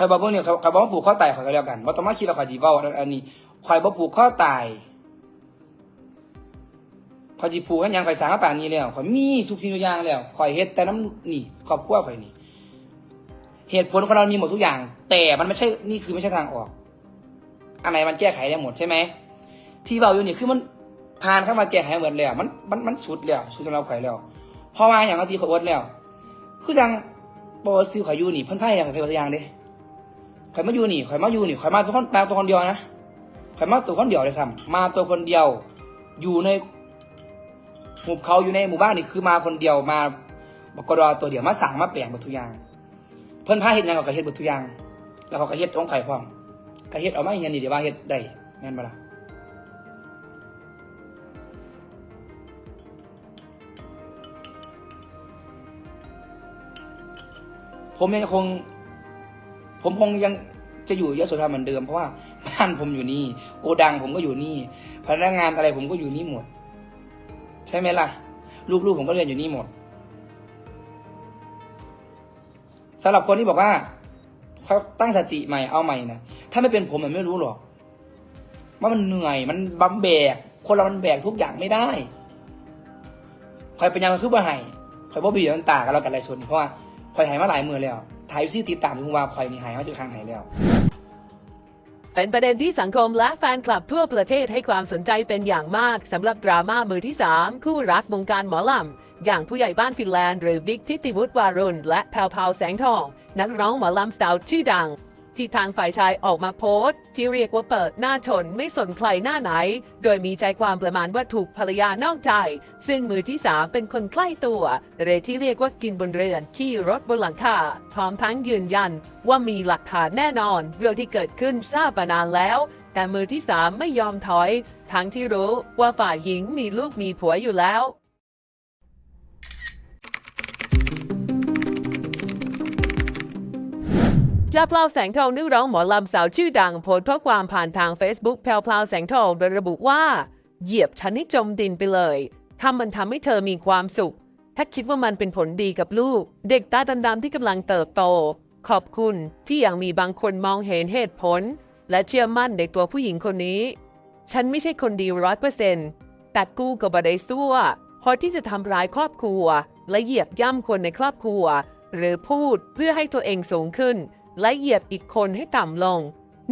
คอยบอกพวกนี้คอยบอกว่าผูกข้อตายคอยก็แล้วกันว่าต้องมาคิดว่าคอยจีเบ้าอันนี้คอยบอกผูกข้อตายคอยจีผูกกันยังคอยสร้างป่านนี้แล้วคอยมีสุขสิ่งทุกอย่างแล้วคอยเฮ็ดแต่น้ำนี่ครอบครัวคอยนี่เหตุผลของเรามีหมดทุกอย่าง แต่มันไม่ใช่นี่คือไม่ใช่ทางออกอันไหนมันแก้ไขได้หมดใช่ไหมที่เราอยู่นี่คือมันผ่านเข้ามาแก้ไขหมดแล้วมันมันมันสุดแล้วสุดสำหรับข่อยแล้วพราะว่าอย่างเราตีขอยอดแล้ว คือจังบอซิลข่อยอยู่นี่เพิ่นไพ่อย่างข่อยตัวอย่างเด้ ข่อยมาอยู่นี่ข่อยมาอยู่นี่ข่อยมาตัวคนมาตัวคนเดียวนะข่อยมาตัวคนเดียวเลยซ้ำมาตัวคนเดียว อยู่ในหมู่เขาอยู่ในหมู่บ้านนี่คือมาคนเดียวมาบกดอตัวเดียวมาสั่งมาแปลงหมดทุกอย่าง เพิ่นพาเฮ็ดยังเขาก็เฮ็ดหมดทุกอย่าง แล้วเขาก็เฮ็ดของไข่พร้อมก็เฮ็ดเอามาเฮียนนี่เดี๋ยวว่าเฮ็ดได้แม่นบ่ล่ะผมยังคง ผมคงยังจะอยู่ยโสธรเหมือนเดิมเพราะว่าบ้านผมอยู่นี่โกดังผมก็อยู่นี่พนักงานอะไรผมก็อยู่นี่หมด ใช่ไหมล่ะ ลูกๆผมก็เรียนอยู่นี่หมดสำหรับคนที่บอกว่าเขาตั้งสติใหม่เอาใหม่นะถ้าไม่เป็นผมมันไม่รู้หรอก ว่ามันเหนื่อยมันบำแบก คนเรามันแบกทุกอย่างไม่ได้คอยเป็นยังคือบ่ให้คอยบ่บีมันตากันเรากันไรชนเพราะว่าคอยหายมาหลายมือแล้ว ไทยซี่ติดตามอยู่ว่าคอยนี่หายมาจุดข้างไหนแล้วเป็นประเด็นที่สังคมและแฟนคลับทั่วประเทศให้ความสนใจเป็นอย่างมากสำหรับดราม่ามือที่ 3 คู่รักวงการหมอลำ อย่างผู้ใหญ่บ้านฟินแลนด์หรือบิ๊กทิติวุฒิวารุณและแพลวพาวแสงทอง นักร้องหมอลำสาวชื่อดัง ที่ทางฝ่ายชายออกมาโพสต์ ที่เรียกว่าเปิดหน้าชนไม่สนใครหน้าไหน โดยมีใจความประมาณว่าถูกภรรยานอกใจ ซึ่งมือที่สามเป็นคนใกล้ตัวหรือที่เรียกว่ากินบนเรือนขี่รถบนหลังคาพร้อมทั้งยืนยัน ว่ามีหลักฐานแน่นอนเรื่องที่เกิดขึ้นทราบมานานแล้ว แต่มือที่สามไม่ยอมถอย ทั้งที่รู้ว่าฝ่ายหญิงมีลูกมีผัวอยู่แล้ว แพรวพราวแสงทองนักร้องหมอลำสาวชื่อดังโพสต์ข้อความผ่านทาง Facebook แพรวพราวแสงทองโดยระบุว่า เหยียบฉันให้จมดินไปเลยถ้ามันทำให้เธอมีความสุข ถ้าคิดว่ามันเป็นผลดีกับลูก เด็กตาดำๆที่กำลังเติบโต ขอบคุณที่ยังมีบางคนมองเห็นเหตุผล และเชื่อมั่นในตัวผู้หญิงคนนี้ ฉันไม่ใช่คนดีร้อยเปอร์เซ็นต์แต่กูก็บไดซัวพอที่จะทำร้ายครอบครัว และเหยียบย่ำคนในครอบครัว หรือพูดเพื่อให้ตัวเองสูงขึ้น และเหยียบอีกคนให้ต่ำลง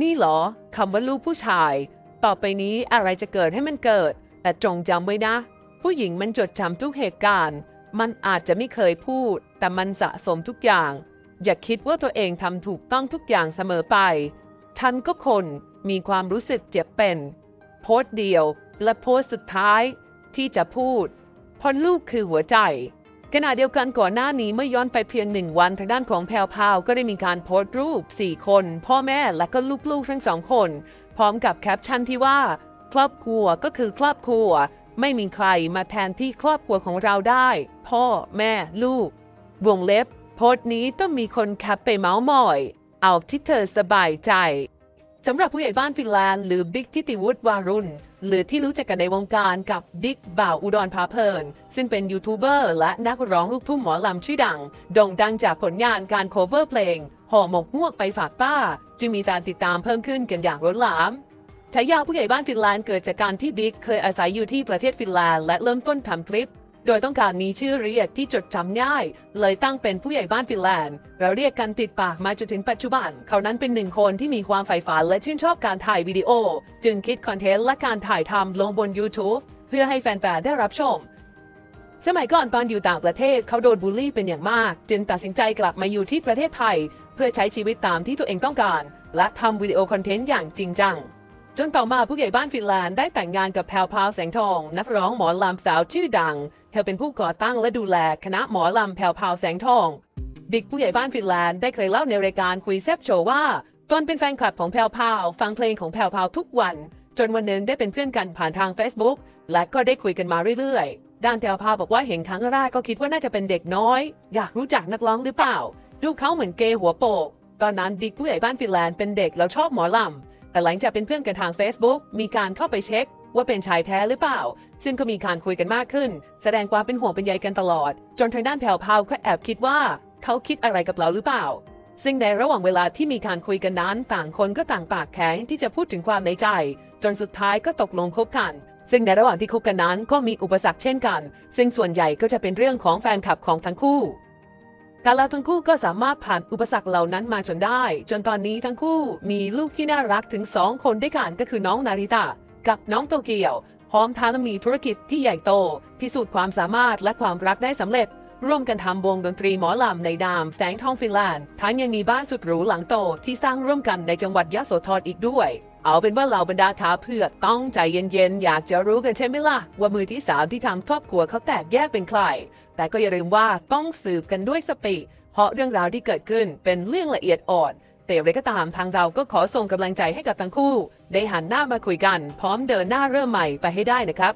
นี่เหรอคำว่าลูกผู้ชาย ต่อไปนี้อะไรจะเกิดให้มันเกิด แต่จงจำไว้นะ ผู้หญิงมันจดจำทุกเหตุการณ์ มันอาจจะไม่เคยพูด แต่มันสะสมทุกอย่าง อย่าคิดว่าตัวเองทำถูกต้องทุกอย่างเสมอไป ฉันก็คนมีความรู้สึกเจ็บเป็น โพสต์เดียวและโพสต์สุดท้ายที่จะพูดพราะลูกคือหัวใจ ขณะเดียวกันก่อนหน้านี้เมื่อย้อนไปเพียงหนึ่งวันทางด้านของแพรวพาวก็ได้มีการโพสต์รูป 4 คน พ่อแม่และก็ลูกๆทั้งสองคน พร้อมกับแคปชั่นที่ว่า ครอบครัวก็คือครอบครัว ไม่มีใครมาแทนที่ครอบครัวของเราได้ พ่อแม่ลูก วงเล็บ โพสต์นี้ต้องมีคนแคปไปเมาส์มอย เอาที่เธอสบายใจ สำหรับผู้ใหญ่บ้านฟินแลนด์หรือบิ๊กทิติวุฒิวารุณ หรือที่รู้จักกันในวงการกับดิ๊กบ่าวอุดรพาเพลิน ซึ่งเป็นยูทูบเบอร์และนักร้องลูกทุ่งหมอลำชื่อดัง โด่งดังจากผลงานการโคเวอร์เพลง ห่อหมกฮวกไปฝากป้า จึงมีการติดตามเพิ่มขึ้นกันอย่างล้นหลามฉายาผู้ใหญ่บ้านฟินแลนด์เกิดจากการที่บิ๊กเคยอาศัยอยู่ที่ประเทศฟินแลนด์และเริ่มต้นทำคลิป โดยต้องการมีชื่อเรียกที่จดจำง่าย เลยตั้งเป็นผู้ใหญ่บ้านฟินแลนด์แล้วเรียกกันติดปากมาจนถึงปัจจุบัน เขานั้นเป็นหนึ่งคนที่มีความใฝ่ฝันและชื่นชอบการถ่ายวิดีโอ จึงคิดคอนเทนต์และการถ่ายทำลงบน YouTube เพื่อให้แฟนๆได้รับชมสมัยก่อนตอนอยู่ต่างประเทศเขาโดนบูลลี่เป็นอย่างมาก จึงตัดสินใจกลับมาอยู่ที่ประเทศไทย เพื่อใช้ชีวิตตามที่ตัวเองต้องการ และทำวิดีโอคอนเทนต์อย่างจริงจัง จนต่อมาผู้ใหญ่บ้านฟินแลนด์ได้แต่งงานกับแพรวพราวแสงทอง นักร้องหมอลำสาวชื่อดัง เธอเป็นผู้ก่อตั้งและดูแลคณะหมอลำแพรวพราวแสงทองบิ๊กผู้ใหญ่บ้านฟินแลนด์ได้เคยเล่าในรายการคุยแซบโชว์ว่าตนเป็นแฟนคลับของแพรวพราวฟังเพลงของแพรวพราวทุกวัน จนวันหนึ่งได้เป็นเพื่อนกันผ่านทาง Facebook และก็ได้คุยกันมาเรื่อยๆ ด้านแพรวพราวบอกว่าเห็นครั้งแรกก็คิดว่าน่าจะเป็นเด็กน้อย อยากรู้จักนักร้องหรือเปล่า ดูเขาเหมือนเกย์หัวโปกตอนนั้นดิกผู้ใหญ่บ้านฟินแลนด์เป็นเด็กแล้วชอบหมอลำ แต่หลังจากเป็นเพื่อนกันทาง Facebook มีการเข้าไปเช็ค ว่าเป็นชายแท้หรือเปล่า ซึ่งก็มีการคุยกันมากขึ้น แสดงความเป็นห่วงเป็นใยกันตลอด จนทางด้านแผ่วพาวก็แอบคิดว่า เขาคิดอะไรกับเราหรือเปล่า ซึ่งในระหว่างเวลาที่มีการคุยกันนั้น ต่างคนก็ต่างปากแข็งที่จะพูดถึงความในใจ จนสุดท้ายก็ตกลงคบกันซึ่งในระหว่างที่คบกันนั้นก็มีอุปสรรคเช่นกัน ซึ่งส่วนใหญ่ก็จะเป็นเรื่องของแฟนคลับของทั้งคู่ แต่แล้วทั้งคู่ก็สามารถผ่านอุปสรรคเหล่านั้นมาจนได้ จนตอนนี้ทั้งคู่มีลูกที่น่ารักถึง 2 คนด้วยกันก็คือน้องนาริตะกับน้องโตเกียว พร้อมทั้งมีธุรกิจที่ใหญ่โต พิสูจน์ความสามารถและความรักได้สำเร็จ ร่วมกันทำวงดนตรีหมอลำในดามแสงทองฟินแลนด์ทั้งยังมีบ้านสุดหรูหลังโตที่สร้างร่วมกันในจังหวัดยะโสธรอีกด้วย เอาเป็นว่าเหล่าบรรดาขาเผือกต้องใจเย็นๆ อยากจะรู้กันใช่ไหมล่ะ ว่ามือที่สามที่ทางครอบครัวเขาแตกแยกเป็นใคร แต่ก็อย่าลืมว่าต้องสืบกันด้วยสติเพราะเรื่องราวที่เกิดขึ้นเป็นเรื่องละเอียดอ่อนแต่อย่างไรก็ตามทางเราก็ขอส่งกำลังใจให้กับทั้งคู่ ได้หันหน้ามาคุยกัน พร้อมเดินหน้าเริ่มใหม่ไปให้ได้นะครับ